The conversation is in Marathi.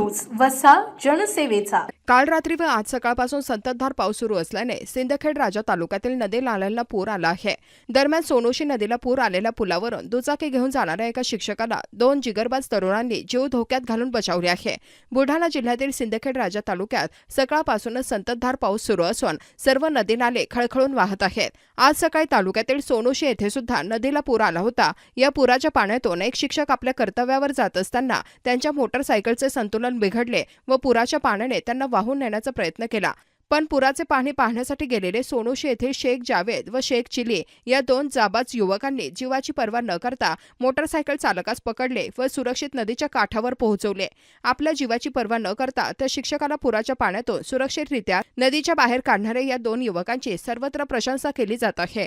न्यूज वसा जनसेवेचा. काल रात्री व आज सकाळपासून संततधार पाऊस सुरू असल्याने सिंदखेड राजा तालुक्यातील नदी नाल्यांना पूर आला आहे. दरम्यान सोनोशी नदीला पूर आलेल्या पुलावरून दुचाकी घेऊन जाणाऱ्या एका शिक्षकाला दोन जिगरबाज तरुणांनी जीव धोक्यात घालून बचावले आहे. बुलढाणा जिल्ह्यातील सिंदखेड राजा तालुक्यात सकाळपासूनच संततधार पाऊस सुरू असून सर्व नदी नाले खळखळून वाहत आहेत. आज सकाळी तालुक्यातील सोनोशी येथे सुद्धा नदीला पूर आला होता. या पुराच्या पाण्यातून एक शिक्षक आपल्या कर्तव्यावर जात असताना त्यांच्या मोटरसायकलचे संतुलन बिघडले व पुराच्या पाण्याने त्यांना वाहून नेण्याचा प्रयत्न केला. पण पुराचे पाणी पाहण्यासाठी गेलेले सोनोशी येथील शेख जावेद व शेख चिली या दोन जाबाज युवकांनी जीवाची पर्वा न करता मोटरसायकल चालकास पकडले व सुरक्षित नदीच्या काठावर पोहोचवले. आपल्या जीवाची पर्वा न करता त्या शिक्षकाला पुराच्या पाण्यातून सुरक्षितरित्या नदीच्या बाहेर काढणाऱ्या या दोन युवकांची सर्वत्र प्रशंसा केली जात आहे.